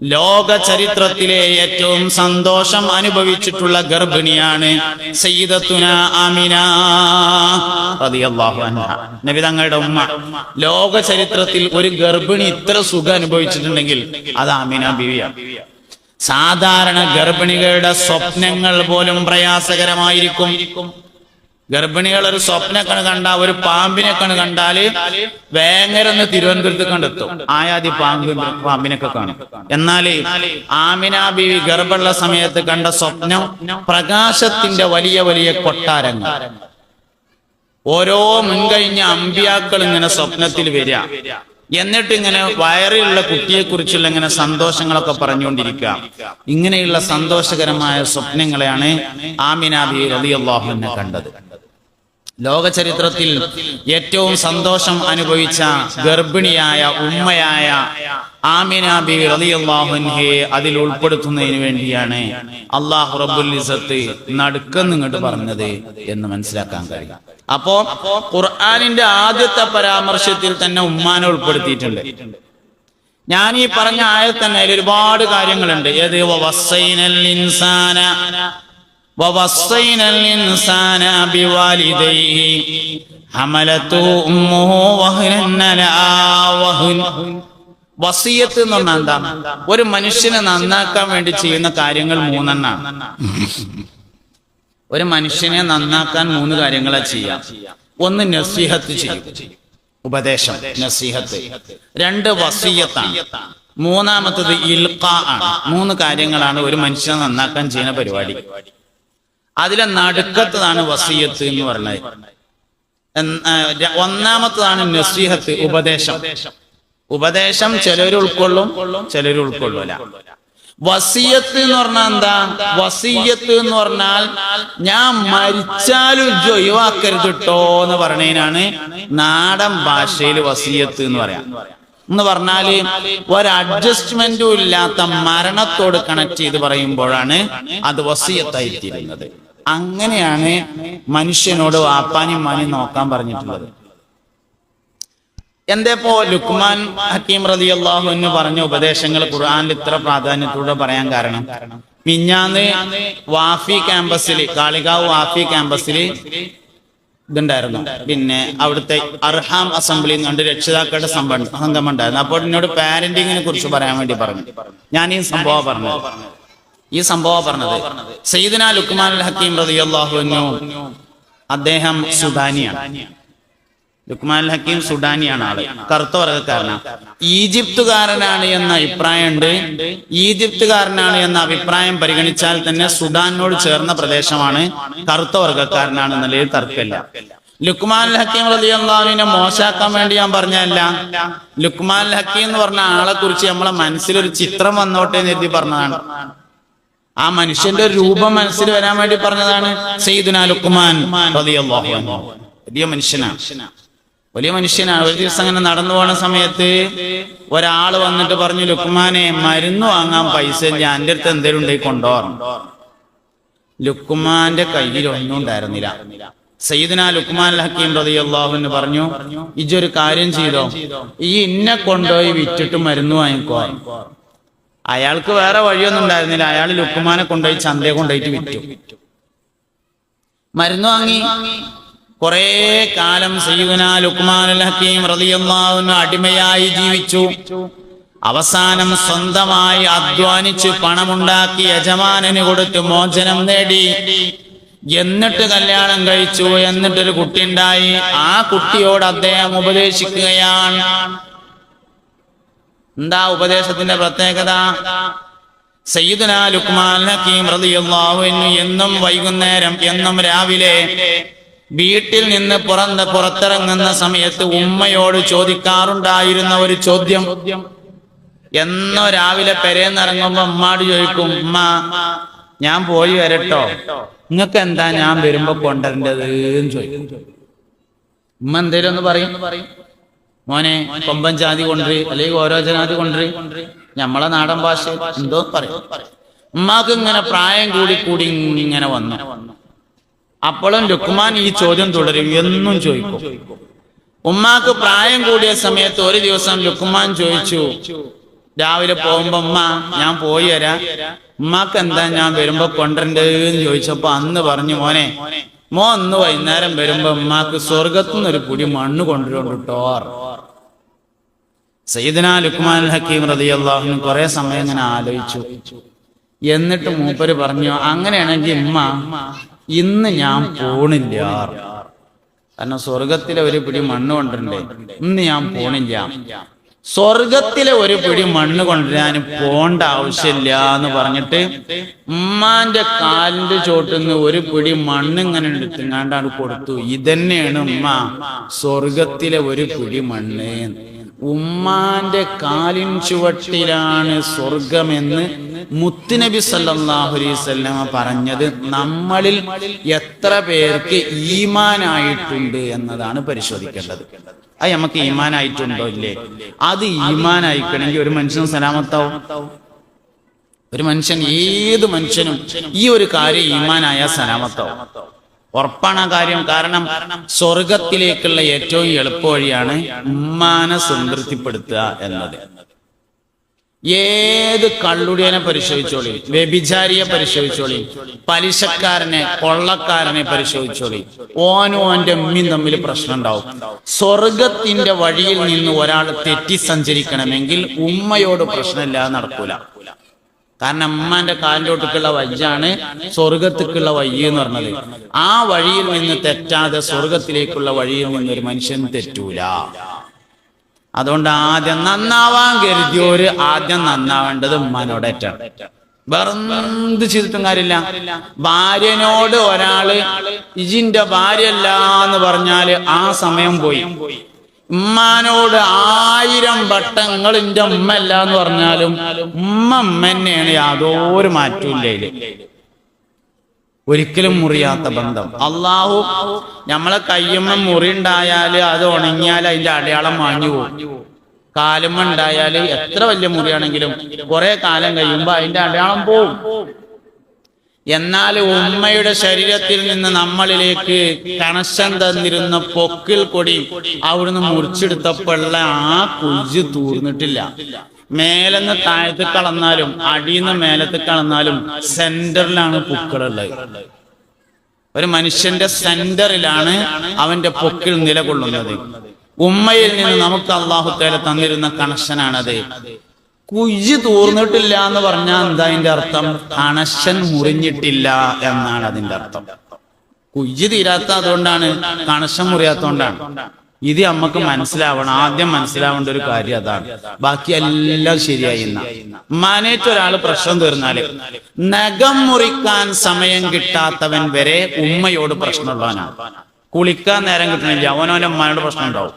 ലോക ചരിത്രത്തിലെ ഏറ്റവും സന്തോഷം അനുഭവിച്ചിട്ടുള്ള ഗർഭിണിയാണ് സയ്യിദത്തുന ആമിന നബി തങ്ങളുടെ ഉമ്മ. ലോക ചരിത്രത്തിൽ ഒരു ഗർഭിണി ഇത്ര സുഖം അനുഭവിച്ചിട്ടുണ്ടെങ്കിൽ അത് ആമിന ബിവിയാണ് സാധാരണ ഗർഭിണികളുടെ സ്വപ്നങ്ങൾ പോലും പ്രയാസകരമായിരിക്കും. ഗർഭിണികൾ ഒരു സ്വപ്നക്കണ് കണ്ട ഒരു പാമ്പിനെ കണ് കണ്ടാൽ വേങ്ങരന്ന് തിരുവനന്തപുരത്ത് കണ്ടെത്തും ആയാതി പാമ്പ് പാമ്പിനൊക്കെ കാണും. എന്നാൽ ആമിന ബീവി ഗർഭമുള്ള സമയത്ത് കണ്ട സ്വപ്നം പ്രകാശത്തിന്റെ വലിയ വലിയ കൊട്ടാരങ്ങൾ. ഓരോ മുൻകഴിഞ്ഞ അമ്പിയാക്കൾ ഇങ്ങനെ സ്വപ്നത്തിൽ വരിക. എന്നിട്ട് ഇങ്ങനെ വയറിലുള്ള കുട്ടിയെ കുറിച്ചുള്ള ഇങ്ങനെ സന്തോഷങ്ങളൊക്കെ പറഞ്ഞുകൊണ്ടിരിക്കുക. ഇങ്ങനെയുള്ള സന്തോഷകരമായ സ്വപ്നങ്ങളെയാണ് ആമിന ബി അൻഹ കണ്ടത്. ലോക ചരിത്രത്തിൽ ഏറ്റവും സന്തോഷം അനുഭവിച്ച ഗർഭിണിയായ ഉമ്മയായ ആമിന ബി റളിയല്ലാഹുൻഹയെ അതിൽ ഉൾപ്പെടുത്തുന്നതിന് വേണ്ടിയാണ് അള്ളാഹു റബ്ബുൽ ഇസത്ത് നടുക്കെന്ന് ഇങ്ങോട്ട് പറഞ്ഞത് എന്ന് മനസ്സിലാക്കാൻ കഴിയും. അപ്പോ ഖുർആനിന്റെ ആദ്യത്തെ പരാമർശത്തിൽ തന്നെ ഉമ്മാനെ ഉൾപ്പെടുത്തിയിട്ടുണ്ട്. ഞാൻ ഈ പറഞ്ഞ ആയത്ത് തന്നെ അതിൽ ഒരുപാട് കാര്യങ്ങളുണ്ട്. ഏത് ഇൻസാന ووصينا الإنسان بوالديه حملته أمه وهنا على وهن വസീയത്ത് എന്ന് പറഞ്ഞാൽ എന്താ ഒരു മനുഷ്യനെ നന്നാക്കാൻ വേണ്ടി ചെയ്യുന്ന കാര്യങ്ങൾ മൂന്നെണ്ണാണ് ഒരു മനുഷ്യനെ നന്നാക്കാൻ മൂന്ന് കാര്യങ്ങളാ ചെയ്യാം ഒന്ന് നസീഹത്ത് ചെയ്യും ഉപദേശം നസീഹത്ത് രണ്ട് വസീയത്താണ് മൂന്നാമത്തത് ഇൽക്ക ആണ് മൂന്ന് കാര്യങ്ങളാണ് ഒരു മനുഷ്യനെ നന്നാക്കാൻ ചെയ്യുന്ന പരിപാടി അതിലെ നടുക്കത്തതാണ് വസീയത്ത് എന്ന് പറഞ്ഞത്. ഒന്നാമത്തതാണ് നസീഹത്ത് ഉപദേശം. ഉപദേശം ചിലർ ഉൾക്കൊള്ളും ചിലർ ഉൾക്കൊള്ളൂല. വസീയത്ത് എന്ന് പറഞ്ഞാൽ എന്താ? വസീയത്ത് എന്ന് പറഞ്ഞാൽ ഞാൻ മരിച്ചാലും ഒഴിവാക്കരുത് കേട്ടോ എന്ന് പറഞ്ഞതിനാണ് നാടൻ ഭാഷയിൽ വസീയത്ത് എന്ന് പറയാം. എന്ന് പറഞ്ഞാൽ ഒരു അഡ്ജസ്റ്റ്മെന്റും ഇല്ലാത്ത മരണത്തോട് കണക്ട് ചെയ്ത് പറയുമ്പോഴാണ് അത് വസീയത്തായിത്തീരുന്നത്. അങ്ങനെയാണ് മനുഷ്യനോട് വാപ്പാനും മാനും നോക്കാൻ പറഞ്ഞിട്ടുള്ളത്. എന്തേപ്പോ ലുക്മാൻ ഹക്കീം റതി എന്ന് പറഞ്ഞ ഉപദേശങ്ങൾ ഖുർആനിൽ ഇത്ര പ്രാധാന്യത്തോടെ പറയാൻ കാരണം? മിഞ്ഞാന്ന് വാഫി ക്യാമ്പസിൽ കാളികാവ് വാഫി ക്യാമ്പസിൽ ഇതുണ്ടായിരുന്നു. പിന്നെ അവിടുത്തെ അർഹാം അസംബ്ലി കണ്ട് രക്ഷിതാക്കളുടെ സംഗമം ഉണ്ടായിരുന്നു. അപ്പോൾ എന്നോട് പാരന്റിങ്ങിനെ കുറിച്ച് പറയാൻ വേണ്ടി പറഞ്ഞു. ഞാൻ ഈ സംഭവം പറഞ്ഞത്. ഈ സംഭവം പറഞ്ഞത്. സയ്യിദിന ലുക്മാൻ ഹക്കീം റതി അള്ളാഹുവിനു അദ്ദേഹം സുഡാനിയാണ്. ലുക്മാൻ ഹക്കീം സുഡാനിയാണ് ആൾ. കറുത്ത വർഗക്കാരനാണ് ഈജിപ്തുകാരനാണ് എന്ന അഭിപ്രായമുണ്ട്. ഈജിപ്തുകാരനാണ് എന്ന അഭിപ്രായം പരിഗണിച്ചാൽ തന്നെ സുഡാനോട് ചേർന്ന പ്രദേശമാണ് കറുത്ത വർഗക്കാരനാണ് എന്നുള്ളതിൽ തർക്കമില്ല. ലുക്മാൻ ഹക്കീം റളിയല്ലാഹുവിനെ മോശാക്കാൻ വേണ്ടി ഞാൻ പറഞ്ഞല്ല ലുക്മാൻ ഹക്കീം എന്ന് പറഞ്ഞ ആളെ കുറിച്ച് നമ്മളെ മനസ്സിലൊരു ചിത്രം വന്നോട്ടെ എന്ന് എഴുതി പറഞ്ഞതാണ്. ആ മനുഷ്യന്റെ രൂപം മനസ്സിൽ വരാൻ വേണ്ടി പറഞ്ഞതാണ് അൻഹു. വലിയ മനുഷ്യനാണ്. വലിയ മനുഷ്യനാണ്. ഒരു ദിവസം അങ്ങനെ നടന്നു പോണ സമയത്ത് ഒരാൾ വന്നിട്ട് പറഞ്ഞു ലുക്മാനെ മരുന്ന് വാങ്ങാൻ പൈസ ഞാൻ എന്റെ അടുത്ത് എന്തേലും ഉണ്ടെങ്കിൽ കൊണ്ടുപോകണം ലുക്മാന്റെ കയ്യിൽ ഒന്നും ഉണ്ടായിരുന്നില്ല. സയ്യിദന ലുക്മാൻ ഹക്കീം റളിയല്ലാഹുവിന് പറഞ്ഞു ഇജൊരു കാര്യം ചെയ്തോ? ഈ ഇന്നെ കൊണ്ടുപോയി വിറ്റിട്ട് മരുന്ന് വാങ്ങിക്കോ. അയാൾക്ക് വേറെ വഴിയൊന്നും ഉണ്ടായിരുന്നില്ല. അയാൾ ലുക്കുമാനെ കൊണ്ടുപോയി ചന്തയെ കൊണ്ടുപോയിട്ട് വിറ്റു. മരുന്ന് വാങ്ങി. കുറെ കാലം സീവന ലുക്മാൻ അൽ ഹക്കീം റതിയൊന്നാവുന്ന അടിമയായി ജീവിച്ചു. അവസാനം സ്വന്തമായി അധ്വാനിച്ച് പണമുണ്ടാക്കി യജമാനന് കൊടുത്ത് മോചനം നേടി. എന്നിട്ട് കല്യാണം കഴിച്ചു. എന്നിട്ടൊരു കുട്ടി ഉണ്ടായി. ആ കുട്ടിയോട് അദ്ദേഹം ഉപദേശിക്കുകയാണ്. എന്താ ഉപദേശത്തിന്റെ പ്രത്യേകത? എന്നും വൈകുന്നേരം എന്നും രാവിലെ വീട്ടിൽ നിന്ന് പുറന്ന് പുറത്തിറങ്ങുന്ന സമയത്ത് ഉമ്മയോട് ചോദിക്കാറുണ്ടായിരുന്ന ഒരു ചോദ്യം. എന്നോ രാവിലെ പെരേന്നിറങ്ങുമ്പോ ഉമ്മാട് ചോദിക്കും ഉമ്മ ഞാൻ പോയി വരട്ടോ? നിങ്ങൾക്ക് എന്താ ഞാൻ വരുമ്പോ കൊണ്ടുവരേണ്ടത്? ചോദിക്കും. ഉമ്മ എന്തേലും ഒന്ന് പറയും പറയും. മോനെ കൊമ്പൻ ജാതി കൊണ്ട് അല്ലെങ്കിൽ ഓരോ ജനാതി കൊണ്ട് നമ്മളെ നാടൻ ഭാഷ എന്തോ പറയും. ഉമ്മാക്ക് ഇങ്ങനെ പ്രായം കൂടി കൂടി ഇങ്ങനെ വന്നു. അപ്പോഴും ലുക്മാൻ ഈ ചോദ്യം തുടരും. എന്നും ചോദിക്കും. ഉമ്മാക്ക് പ്രായം കൂടിയ സമയത്ത് ഒരു ദിവസം ലുക്മാൻ ചോദിച്ചു രാവിലെ പോകുമ്പോ ഉമ്മ ഞാൻ പോയി വരാം. ഉമ്മാക്ക് എന്താ ഞാൻ വരുമ്പോ കൊണ്ടരണ്ടെന്ന് ചോദിച്ചപ്പോ അന്ന് പറഞ്ഞു മോനെ മോ അന്ന് വൈകുന്നേരം വരുമ്പോ ഉമ്മാക്ക് സ്വർഗത്തുനിന്ന് ഒരു കുടി മണ്ണ് കൊണ്ടുവരുന്നുണ്ടോ സയ്യിദന ലുക്മാൻ ഹക്കീം റളിയല്ലാഹു കുറെ സമയം ഇങ്ങനെ ആലോചിച്ചു. എന്നിട്ട് മൂപ്പര് പറഞ്ഞു അങ്ങനെയാണെങ്കിൽ ഉമ്മ ഇന്ന് ഞാൻ പോണില്ല. കാരണം സ്വർഗത്തിലെ ഒരു പിടി മണ്ണ് കൊണ്ടുണ്ടേ ഇന്ന് ഞാൻ പോണില്ല. സ്വർഗത്തിലെ ഒരു പിടി മണ്ണ് കൊണ്ടുവരാൻ പോണ്ട ആവശ്യമില്ല എന്ന് പറഞ്ഞിട്ട് ഉമ്മാന്റെ കാലിന്റെ ചോട്ടുന്ന് ഒരു പിടി മണ്ണ് ഇങ്ങനെ എടുത്തുങ്ങാണ്ടാണ് കൊടുത്തു. ഇതന്നെയാണ് ഉമ്മ സ്വർഗത്തിലെ ഒരു പിടി മണ്ണ് ഉമ്മാന്റെ കാലിൻ ചുവട്ടിലാണ് സ്വർഗമെന്ന് മുത്തുനബി വസല്ലമ പറഞ്ഞത്. നമ്മളിൽ എത്ര പേർക്ക് ഈമാനായിട്ടുണ്ട് എന്നതാണ് പരിശോധിക്കേണ്ടത്. അത് നമുക്ക് ഈമാനായിട്ടുണ്ടോ ഇല്ലേ? അത് ഈമാനായിക്കണമെങ്കിൽ ഒരു മനുഷ്യൻ സലാമത്താവും. ഒരു മനുഷ്യൻ ഏത് മനുഷ്യനും ഈ ഒരു കാര്യം ഈമാനായ സലാമത്താവും. ഉറപ്പാണ് ആ കാര്യം. കാരണം സ്വർഗത്തിലേക്കുള്ള ഏറ്റവും എളുപ്പ വഴിയാണ് ഉമ്മാനെ സംതൃപ്തിപ്പെടുത്തുക എന്നത്. ഏത് കള്ളുടിയനെ പരിശോധിച്ചോളി? വ്യഭിചാരിയെ പരിശോധിച്ചോളി? പലിശക്കാരനെ കൊള്ളക്കാരനെ പരിശോധിച്ചോളി? ഓനും ഓന്റെ ഉമ്മയും തമ്മിൽ പ്രശ്നം ഉണ്ടാവും സ്വർഗത്തിന്റെ വഴിയിൽ നിന്ന് ഒരാൾ തെറ്റി സഞ്ചരിക്കണമെങ്കിൽ ഉമ്മയോട് പ്രശ്നമില്ലാതെ നടക്കൂല. കാരണം അമ്മാന്റെ കാലിലോട്ടേക്കുള്ള വഴിയാണ് സ്വർഗത്തേക്കുള്ള വഴി എന്ന് പറഞ്ഞത്. ആ വഴിയിൽ നിന്ന് തെറ്റാതെ സ്വർഗത്തിലേക്കുള്ള വഴിയിൽ നിന്ന് ഒരു മനുഷ്യൻ തെറ്റൂല. അതുകൊണ്ട് ആദ്യം നന്നാവാൻ കരുതിയോര് ആദ്യം നന്നാവേണ്ടത് ഉമ്മാനോടേറ്റാണ് വെറുതെ ചെയ്തിട്ടും കാര്യമില്ല. ഭാര്യനോട് ഒരാൾ ഇജിന്റെ ഭാര്യയല്ല എന്ന് പറഞ്ഞാൽ ആ സമയം പോയി. ഉമ്മാനോട് ആയിരം വട്ടങ്ങൾ എന്റെ ഉമ്മ അല്ല എന്ന് പറഞ്ഞാലും ഉമ്മ ഉമ്മ തന്നെയാണ് യാതൊരു ഒരിക്കലും മുറിയാത്ത ബന്ധം. അള്ളാഹു നമ്മളെ കയ്യുമ്മ മുറി ഉണ്ടായാൽ അത് ഉണങ്ങിയാൽ അതിന്റെ അടയാളം വാങ്ങി പോകും കാലുമ്മ ഉണ്ടായാൽ എത്ര വലിയ മുറിയാണെങ്കിലും കുറെ കാലം കഴിയുമ്പോ അതിന്റെ അടയാളം പോവും. എന്നാൽ ഉമ്മയുടെ ശരീരത്തിൽ നിന്ന് നമ്മളിലേക്ക് കണക്ഷൻ തന്നിരുന്ന പൊക്കിൽ കൊടി അവിടുന്ന് മുറിച്ചെടുത്തപ്പോഴുള്ള ആ കുഞ്ച് തൂർന്നിട്ടില്ല. മേലെന്ന് താഴത്ത് കളന്നാലും അടിയുന്ന മേലത്ത് കളന്നാലും സെന്ററിലാണ് പൂക്കളുള്ളത്. ഒരു മനുഷ്യന്റെ സെന്ററിലാണ് അവന്റെ പൊക്കിൽ നിലകൊള്ളുന്നത്. ഉമ്മയിൽ നിന്ന് നമുക്ക് അള്ളാഹു തേല തന്നിരുന്ന കണക്ഷനാണത്. കുയ്യ് തൂർന്നിട്ടില്ല എന്ന് പറഞ്ഞാൽ എന്താ അതിന്റെ അർത്ഥം? കണക്ഷൻ മുറിഞ്ഞിട്ടില്ല എന്നാണ് അതിന്റെ അർത്ഥം. കുയ്യ് തീരാത്ത അതുകൊണ്ടാണ് കണക്ഷൻ മുറിയാത്തോണ്ടാണ്. ഇത് നമുക്ക് മനസ്സിലാവണം. ആദ്യം മനസ്സിലാവേണ്ട ഒരു കാര്യം അതാണ്. ബാക്കി എല്ലാം ശരിയായി മാനേറ്റ് ഒരാൾ പ്രശ്നം തീർന്നാൽ നഖം മുറിക്കാൻ സമയം കിട്ടാത്തവൻ വരെ ഉമ്മയോട് പ്രശ്നമുള്ളവനാണ്. കുളിക്കാൻ നേരം കിട്ടണില്ല. അവനോനെ ഉമ്മയോട് പ്രശ്നം ഉണ്ടാവും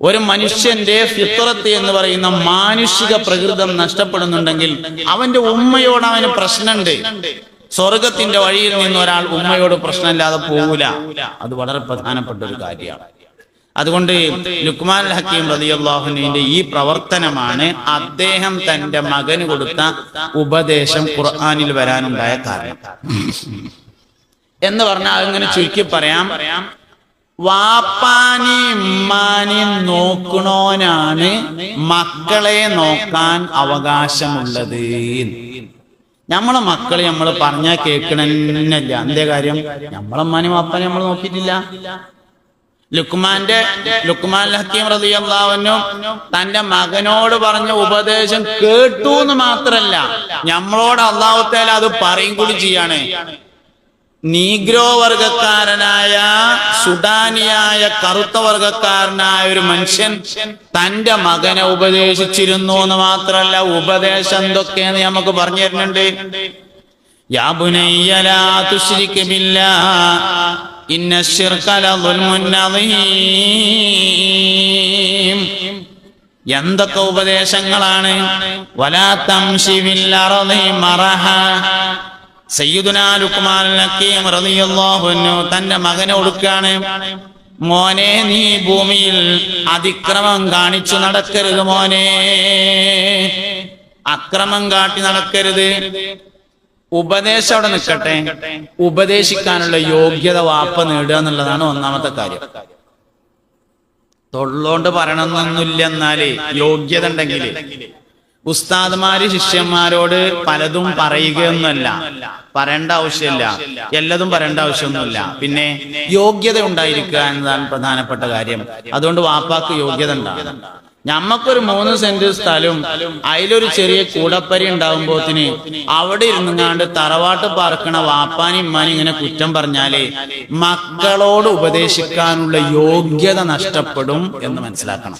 ഒരു മനുഷ്യന്റെ ഫിത്രത്ത് എന്ന് പറയുന്ന മാനുഷിക പ്രകൃതം നഷ്ടപ്പെടുന്നുണ്ടെങ്കിൽ അവന്റെ ഉമ്മയോട് അവന് പ്രശ്നമുണ്ട് സ്വർഗത്തിന്റെ വഴിയിൽ നിന്ന് ഒരാൾ ഉമ്മയോട് പ്രശ്നമില്ലാതെ പോകൂല അത് വളരെ പ്രധാനപ്പെട്ട ഒരു കാര്യമാണ്. അതുകൊണ്ട് ലുക്മാൻ ഹക്കീം റളിയല്ലാഹുവിന്റെ ഈ പ്രവർത്തനമാണ് അദ്ദേഹം തന്റെ മകന് കൊടുത്ത ഉപദേശം ഖുർആാനിൽ വരാനുണ്ടായ കാരണം. എന്ന് പറഞ്ഞാൽ അങ്ങനെ ചുരുക്കി പറയാം. വാപ്പാനി ഉമ്മാനി നോക്കണോനാണ് മക്കളെ നോക്കാൻ അവകാശമുള്ളത്. നമ്മളെ മക്കളെ നമ്മൾ പറഞ്ഞാൽ കേൾക്കണില്ല എന്തേ കാര്യം? നമ്മളമ്മാനും വാപ്പാനെ നമ്മൾ നോക്കിയിട്ടില്ല. ലുക്മാന്റെ ലുക്മാൻ ഹക്കീം റളിയല്ലാഹുവിനും തന്റെ മകനോട് പറഞ്ഞ ഉപദേശം കേട്ടു എന്ന് മാത്രല്ല. നമ്മളോട് അള്ളാഹുത്തേല അത് പറയും കൂടി ചെയ്യാണ്. നീഗ്രോ വർഗക്കാരനായ സുഡാനിയായ കറുത്ത വർഗക്കാരനായ ഒരു മനുഷ്യൻ തന്റെ മകനെ ഉപദേശിച്ചിരുന്നു എന്ന് മാത്രല്ല ഉപദേശം എന്തൊക്കെയെന്ന് നമുക്ക് പറഞ്ഞു തരുന്നുണ്ട്? ഇന്ന എന്തൊക്കെ ഉപദേശങ്ങളാണ്? വലാ മറഹ തന്റെ മകനെ ഒടുക്കാണ് മോനെ നീ ഭൂമിയിൽ അതിക്രമം കാണിച്ചു നടക്കരുത് മോനെ. അക്രമം കാട്ടി നടക്കരുത്. ഉപദേശം അവിടെ നിൽക്കട്ടെ. ഉപദേശിക്കാനുള്ള യോഗ്യത വാപ്പ നേടുക എന്നുള്ളതാണ് ഒന്നാമത്തെ കാര്യം. തൊള്ളോണ്ട് പറയണമെന്നൊന്നുമില്ല എന്നാൽ യോഗ്യത ഉണ്ടെങ്കിൽ ഉസ്താദ്മാര് ശിഷ്യന്മാരോട് പലതും പറയുകയൊന്നുമല്ല പറയേണ്ട ആവശ്യമില്ല. എല്ലാതും പറയേണ്ട ആവശ്യമൊന്നുമില്ല. പിന്നെ യോഗ്യത ഉണ്ടായിരിക്കുക എന്നതാണ് പ്രധാനപ്പെട്ട കാര്യം. അതുകൊണ്ട് വാപ്പാക്ക് യോഗ്യത ഉണ്ടാകും ഞമ്മക്കൊരു മൂന്ന് സെന്റ് സ്ഥലവും അതിലൊരു ചെറിയ കൂടപ്പരി ഉണ്ടാകുമ്പോത്തിന് അവിടെ ഇരുന്നുങ്ങാണ്ട് തറവാട്ട് പാർക്കണ വാപ്പാനും ഇമ്മാനും ഇങ്ങനെ കുറ്റം പറഞ്ഞാലേ മക്കളോട് ഉപദേശിക്കാനുള്ള യോഗ്യത നഷ്ടപ്പെടും എന്ന് മനസ്സിലാക്കണം.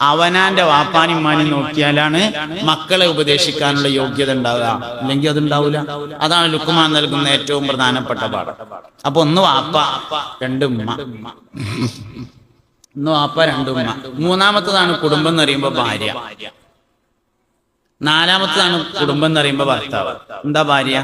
അവനാന്റെ വാപ്പാനിമാനി നോക്കിയാലാണ് മക്കളെ ഉപദേശിക്കാനുള്ള യോഗ്യത ഉണ്ടാവുക. അല്ലെങ്കിൽ അത് ഉണ്ടാവില്ല അതാണ് ലുക്കുമാൻ നൽകുന്ന ഏറ്റവും പ്രധാനപ്പെട്ട പാഠം. അപ്പൊ ഒന്ന് വാപ്പ രണ്ടുമ്മ ഒന്ന് വാപ്പ രണ്ടുമ്മ മൂന്നാമത്തതാണ് കുടുംബം എന്ന് പറയുമ്പോ ഭാര്യ. നാലാമത്തതാണ് കുടുംബം എന്ന് പറയുമ്പോ ഭർത്താവ്. എന്താ ഭാര്യ?